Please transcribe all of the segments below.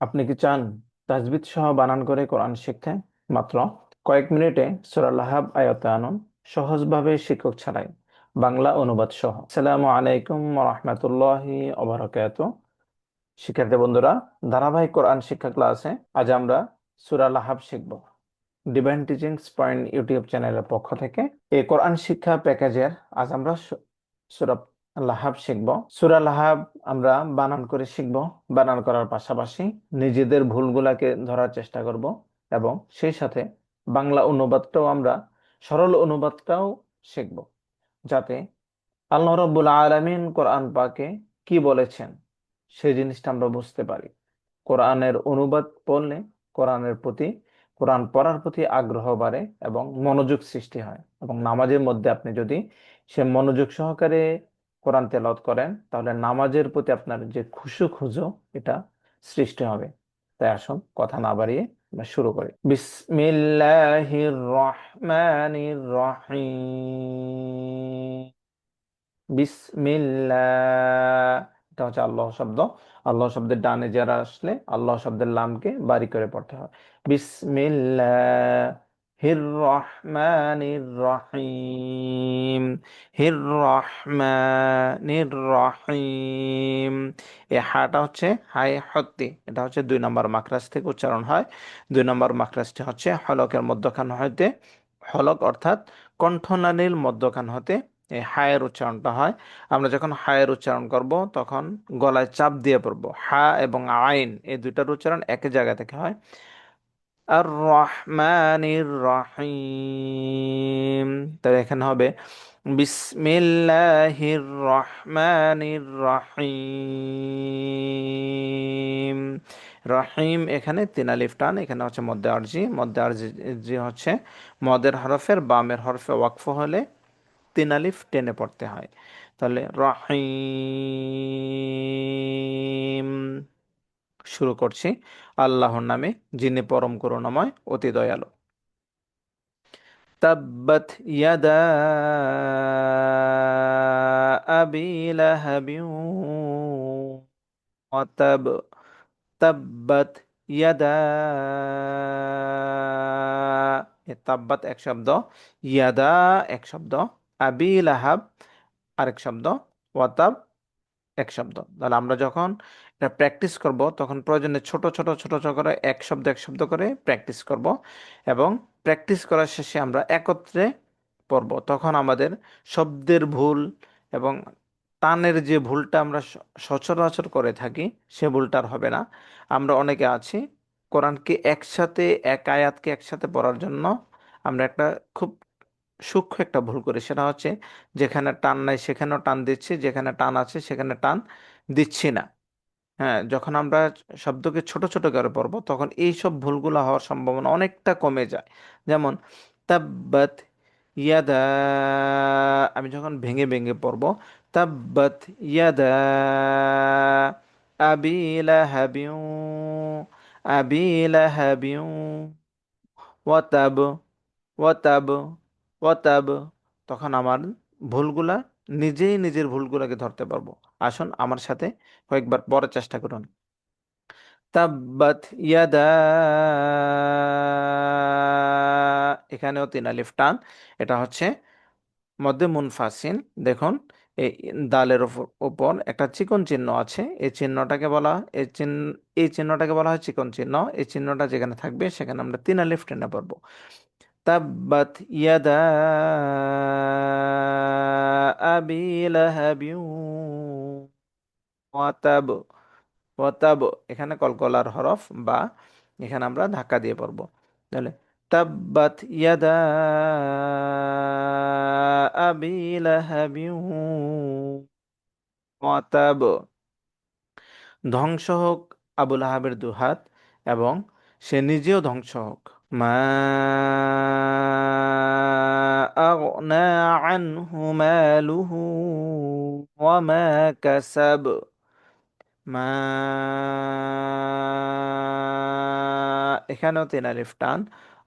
আপনি কি চান তাজবিদ সহ বানান করে কোরআন শিখতে? মাত্র কয়েক মিনিটে সূরা লাহাব আনুন, সহজভাবে শিক্ষক ছাড়াই। বাংলা অনুবাদ সহ। আসসালামু আলাইকুম রহমতুল্লাহি অবরাকাত শিক্ষার্থী বন্ধুরা, ধারাবাহিক কোরআন শিক্ষা ক্লাসে আজ আমরা সূরা লাহাব শিখব। ডিভাইন টিচিংস পয়েন্ট ইউটিউব চ্যানেলের পক্ষ থেকে এই কোরআন শিক্ষা প্যাকেজের আজ আমরা সূরা লাহাব শিখব। সুরা লাহাব আমরা বানান করে শিখব, বানান করার পাশাপাশি নিজেদের ভুলগুলাকে ধরার চেষ্টা করব এবং সেই সাথে বাংলা অনুবাদটাও আমরা সরল অনুবাদটাও শিখব যাতে আল্লাহ রব্বুল আলমিন কোরআন পাকে কি বলেছেন সেই জিনিসটা আমরা বুঝতে পারি। কোরআনের অনুবাদ পড়লে কোরআনের প্রতি, কোরআন পড়ার প্রতি আগ্রহ বাড়ে এবং মনোযোগ সৃষ্টি হয় এবং নামাজের মধ্যে আপনি যদি সে মনোযোগ সহকারে কোরআন তেলাওয়াত করেন, তাহলে নামাজের প্রতি আপনার যে খুশু খুজো, এটা সৃষ্টি হবে। তাই আসুন, কথা না বাড়িয়ে আমরা শুরু করি। বিসমিল্লাহির রহমানির রহিম বিসমিল্লাহ। এটা হচ্ছে আল্লাহ শব্দ। আল্লাহ শব্দের ডানে যারা আসলে আল্লাহ শব্দের লামকে বাড়ি করে পড়তে হয়। বিসমিল্লাহ। হির রহিম হির রহিম এই হাটা হচ্ছে হাই হত্তি এটা হচ্ছে দুই নম্বর মাকরাজ থেকে উচ্চারণ হয়। দুই নম্বর মাকরাজটি হচ্ছে হলকের মধ্যখান হইতে হলক অর্থাৎ কণ্ঠনালীর মধ্যখান হতে এই হায়ের উচ্চারণটা হয়। আমরা যখন হায়ের উচ্চারণ করব, তখন গলায় চাপ দিয়ে পড়ব। হা এবং আইন, এই দুইটার উচ্চারণ একই জায়গা থেকে হয়। আর রহমানির রহিম তাহলে এখানে হবে বিসমিল্লাহির রহমানির রহিম রহিম এখানে তিন আলিফ টান, এখানে হচ্ছে মধ্যে আরজি মধ্যে আরজি হচ্ছে মদের হরফের বামের হরফে ওয়াকফ হলে তিন আলিফ টেনে পড়তে হয়। তাহলে রহিম। শুরু করছি। আল্লাহর নামে, যিনি পরম করুণাময়, অতি দয়ালু। তাব্বাত ইয়াদা আবি ওয়াতাব তাব্বাত ইয়াদা তাব্বাত এক শব্দ, ইয়াদা এক শব্দ, আবি লাহাব আরেক শব্দ ওয়াতাব এক শব্দ। তাহলে আমরা যখন এটা প্র্যাকটিস করব, তখন প্রয়োজনে ছোট ছোট ছোট ছোট করে এক শব্দ এক শব্দ করে প্র্যাকটিস করব এবং প্র্যাকটিস করার শেষে আমরা একত্রে পড়ব। তখন আমাদের শব্দের ভুল এবং টানের যে ভুলটা আমরা সচরাচর করে থাকি, সে ভুলটা আর হবে না। আমরা অনেকে আছি, কোরআনকে একসাথে, এক আয়াতকে একসাথে পড়ার জন্য আমরা একটা খুব সূক্ষ্ম একটা ভুল করি। সেটা হচ্ছে, যেখানে টান নাই সেখানেও টান দিচ্ছি, যেখানে টান আছে সেখানে টান দিচ্ছি না। হ্যাঁ যখন আমরা শব্দকে ছোট ছোট করে পড়ব, তখন এই সব ভুলগুলো হওয়ার সম্ভাবনা অনেকটা কমে যায়। যেমন, তাব্বাত ইয়াদা আমি যখন ভেঙে ভেঙে পড়ব, তাব্বাত ইয়াদা আবি লাহাবিউ আবি লাহাবিউ ওয়াতাব ওয়াতাব ওয়াতাব তখন আমার ভুলগুলা নিজেই নিজের ভুলগুলোকে ধরতে পারব। আসুন আমার সাথে কয়েকবার পরে চেষ্টা করুন। তাব্বাত ইয়াদা, এখানেও তিন আলিফ টান। এটা হচ্ছে মধ্যে মুনফাসিন। দেখুন, এই দালের ওপর একটা চিকন চিহ্ন আছে। এই চিহ্নটাকে বলা এই চিহ্ন, এই চিহ্নটাকে বলা হয় চিকন চিহ্ন। এই চিহ্নটা যেখানে থাকবে সেখানে আমরা তিন আলিফ টেনে পড়ব। তাব্বাত ইয়াদা আবি লাহাবিউ ওয়াতাব ওয়াতাব এখানে কলকলার হরফ বা, এখানে আমরা ধাক্কা দিয়ে পড়ব। তাহলে, তাব্বাত ইয়াদা আবি লাহাবিউ ওয়াতাব। ধ্বংস হোক আবুল আহাবের দুহাত এবং সে নিজেও ধ্বংস হোক। মা أغنى عنه ماله وما كسب মা এখানেও তিন আলিফ টান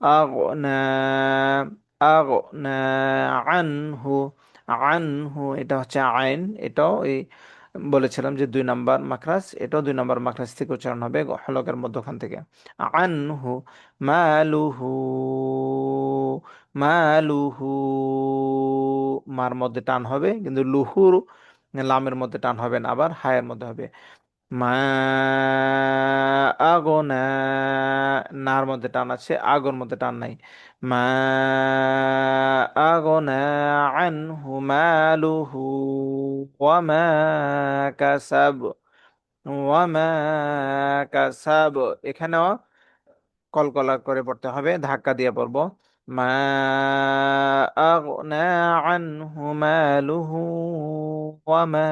আগনা আগনা আনহু আনহু এটা হচ্ছে আইন এটাও এই বলেছিলাম যে দুই নাম্বার মাখরাজ, এটাও দুই নাম্বার মাখরাজ থেকে উচ্চারণ হবে হলকের মধ্যখান থেকে। আনহু মালুহু মালুহু, মার মধ্যে টান হবে, কিন্তু লুহুর লামের মধ্যে টান হবে না, আবার হায়ের মধ্যে হবে। মা আগনা নার মধ্যে টান আছে আগর মধ্যে টান নাই। মা আগনা আনহু মালুহু ওয়ামা কাসাব ওয়ামা কাসাব। এখানেও কলকলা করে পড়তে হবে, ধাক্কা দিয়ে পড়ব। মা আগনা আনহু মালুহু ওয়ামা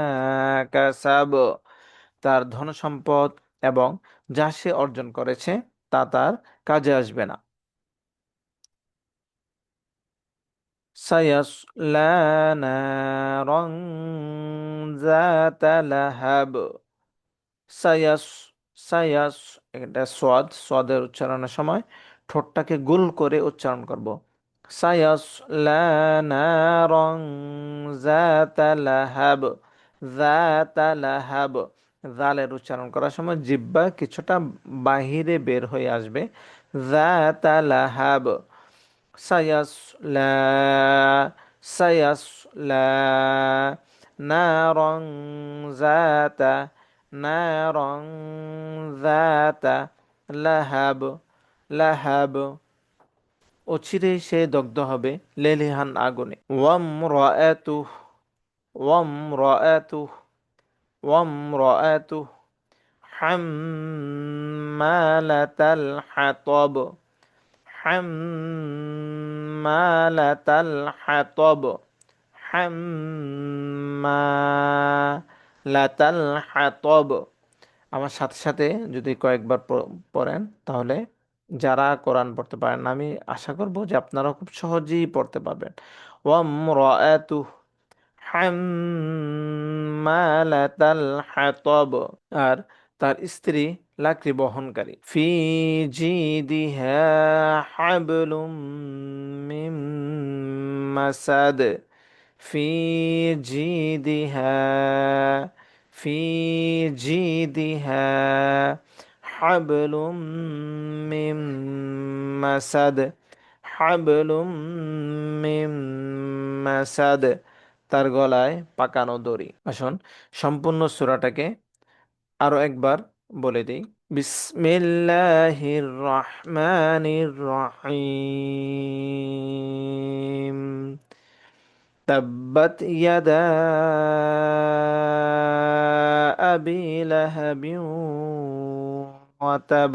কাসাব। তার ধন সম্পদ এবং যা সে অর্জন করেছে তা তার কাজে আসবে না। সায়াসলা নারান যাতা লাহাব। সায়াস সায়াস, এটা সোয়াদ সোয়াদের উচ্চারণের সময় ঠোঁটটাকে গোল করে উচ্চারণ করব। যাতা লাহাব যাতা লাহাব। জালের উচ্চারণ করার সময় জিব্বা কিছুটা বাহিরে বের হয়ে আসবে। যাতা লাহাব সায়াসলা সায়াসলা নারং যাতা নারং যাতা, লাহাব লাহাব। অচিরে সে দগ্ধ হবে লেলিহান আগুনে। ওয়াম রায়াতু ওয়াম রায়াতু وامرأته حمالة الحطب حمالة الحطب حمالة الحطب আমার সাথে সাথে যদি কয়েকবার পড়েন তাহলে যারা কোরআন পড়তে পারেন আমি আশা করব যে আপনারা খুব সহজেই পড়তে পারবেন ওয়াম রায়াতু হাম্মালাতাল হাতব আর তার স্ত্রী লাকড়ি বহনকারী ফি জিদিহা হাবলুম মিন মাসাদ ফি জিদিহা ফি জিদিহা হাবলুম মিন মাসাদ হাবলুম মিন মাসাদ তার গলায় পাকানো দড়ি আসুন সম্পূর্ণ সূরাটাকে আরো একবার বলে দিই বিসমিল্লাহির রহমানির রহিম تبت يدا أبي لهب وتب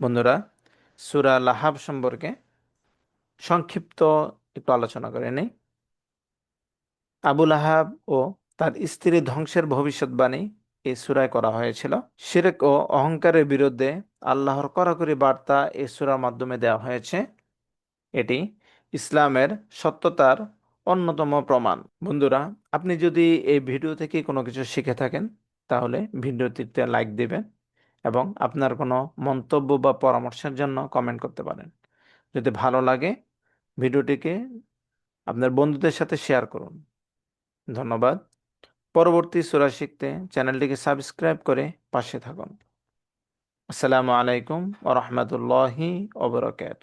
বন্ধুরা, সুরা লাহাব সম্পর্কে সংক্ষিপ্ত একটু আলোচনা করে নেই। আবুল আহাব ও তার স্ত্রী ধ্বংসের ভবিষ্যৎবাণী এই সুরায় করা হয়েছিল। শিরেক ও অহংকারের বিরুদ্ধে আল্লাহর করাকরি বার্তা এই সুরার মাধ্যমে দেওয়া হয়েছে। এটি ইসলামের সত্যতার অন্যতম প্রমাণ। বন্ধুরা, আপনি যদি এই ভিডিও থেকে কোনো কিছু শিখে থাকেন, তাহলে ভিডিওটিতে লাইক দিবেন এবং আপনার কোনো মন্তব্য বা পরামর্শের জন্য কমেন্ট করতে পারেন। যদি ভালো লাগে, ভিডিওটিকে আপনার বন্ধুদের সাথে শেয়ার করুন। ধন্যবাদ। পরবর্তী সুরা শিখতে চ্যানেলটিকে সাবস্ক্রাইব করে পাশে থাকুন। আসসালামু আলাইকুম ও রহমতুল্লাহি ওবরাকাত